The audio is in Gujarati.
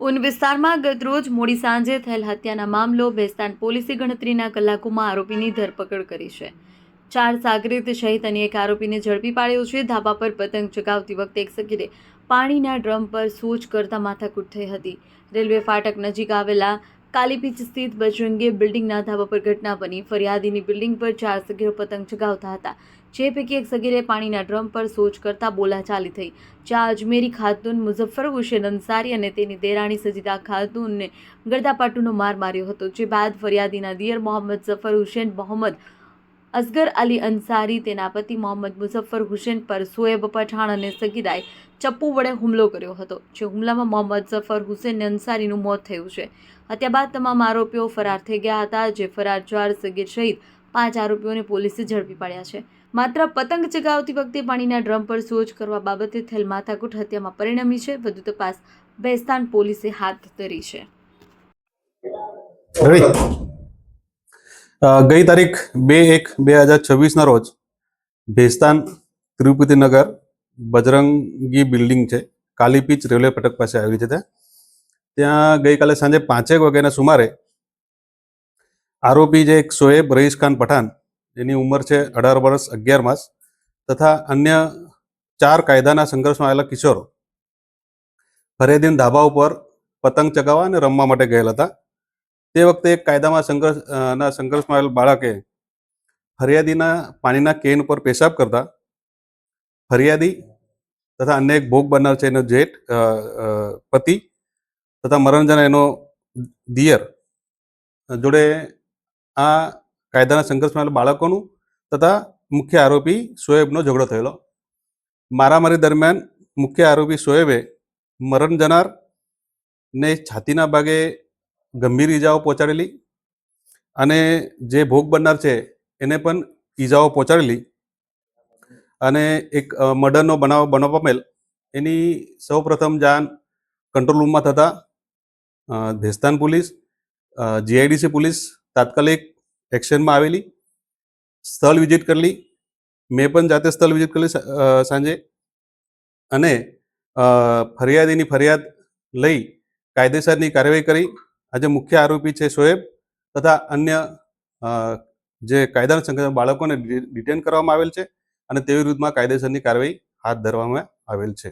ઉન વિસ્તારમાં ગતરોજ મોડી સાંજે થયેલ હત્યાના મામલો બેસ્તાન પોલીસે ગણતરીના કલાકોમાં આરોપીની ધરપકડ કરી છે. ચાર સાગરીત સહિત અન્ય એક આરોપીને ઝડપી પાડ્યો છે. ધાબા પર પતંગ ચગાવતી વખતે એક સગીરે પાણીના ડ્રમ પર સૂચ કરતા માથાકૂટ થઈ હતી. રેલવે ફાટક નજીક આવેલા કાલીપીચ સ્થિત બજરંગી બિલ્ડિંગના ધાબા પર ઘટના બની. ફરિયાદીની બિલ્ડિંગ પર ચાર સગીરો પતંગ ચગાવતા હતા. જે પૈકી એક સગીરે પાણીના ડ્રમ પર સોચ કરતા બોલાચાલી થઈ. જ્યાં અજમેરી ખાતુન, મુઝફ્ફર હુસેન અંસારી અને તેની દેરાણી સજીદા ખાતુનને ગરદાપાટુનો માર માર્યો હતો. જે બાદ ફરિયાદીના દિયર મોહમ્મદ ઝફર હુસેન મોહમ્મદ અસગર અલી અંસારી તેના પતિ મોહમ્મદ મુઝફ્ફર હુસેન પર સોએબ પઠાણ અને સગીરાએ ચપ્પુ વડે હુમલો કર્યો હતો, જે હુમલામાં મોહમ્મદ ઝફર હુસેન અંસારીનું મોત થયું છે. હત્યા બાદ તમામ આરોપીઓ ફરાર થઈ ગયા હતા, જે ફરાર ચાર સગીર સહિત પાંચ આરોપીઓને પોલીસે ઝડપી પાડ્યા છે. માત્ર પતંગ ચગાવતી વખતે પાણીના ડ્રમ પર સોજ કરવા બાબતે થયેલ માથાકૂટ હત્યામાં પરિણમી છે. વધુ તપાસ બેસ્તાન પોલીસે હાથ ધરી છે. ગઈ તારીખ બે એક બે હજાર છવ્વીસના રોજ ભેસ્તાન તિરુપતિનગર બજરંગી બિલ્ડિંગ છે કાલીપીચ રેલવે ફટક પાસે આવેલી છે ત્યાં. ત્યાં ગઈકાલે સાંજે પાંચેક વાગ્યાના સુમારે આરોપી જે એક શોએબ રઈસ ખાન પઠાન એની ઉંમર છે અઢાર વર્ષ અગિયાર માસ, તથા અન્ય ચાર કાયદાના સંઘર્ષમાં આવેલા કિશોરો ફરેદીન ધાબા ઉપર પતંગ ચગાવવા અને રમવા માટે ગયેલા હતા. તે વખતે એક કાયદામાં સંઘર્ષ ના સંઘર્ષમાં આવેલ બાળકે ફરિયાદીના પાણીના કેન ઉપર પેશાબ કરતા, ફરિયાદી તથા અન્ય એક ભોગ બનનાર છે એનો જેઠ પતિ તથા મરણજાના એનો દિયર જોડે આ કાયદાના સંઘર્ષમાં આવેલા બાળકોનું તથા મુખ્ય આરોપી શોએબનો ઝઘડો થયેલો. મારામારી દરમિયાન મુખ્ય આરોપી શોએબે મરણ જનાર ને છાતીના ભાગે ગંભીર ઈજાઓ પહોંચાડેલી અને જે ભોગ બનનાર છે, એને પણ ઈજાઓ પહોંચાડેલી અને એક મર્ડરનો બનાવ બનાવ પામેલ. એની સૌપ્રથમ જાણ કંટ્રોલ રૂમમાં થતાં ધેસ્તાન પોલીસ જીઆઈડીસી પોલીસ તાત્કાલિક એક્શનમાં આવેલી, સ્થળ વિઝિટ કરેલી, મેં પણ જાતે સ્થળ વિઝિટ કરેલી સાંજે અને ફરિયાદ ફરિયાદીની ફરિયાદ લઈ કાયદેસરની કાર્યવાહી કરી આજે મુખ્ય આરોપી છે શોએબ તથા અન્ય જે કાયદાના સંગઠન બાળકોને ડિટેન કરવામાં આવેલ છે અને તેવી વિરુદ્ધમાં કાયદેસરની કાર્યવાહી હાથ ધરવામાં આવેલ છે.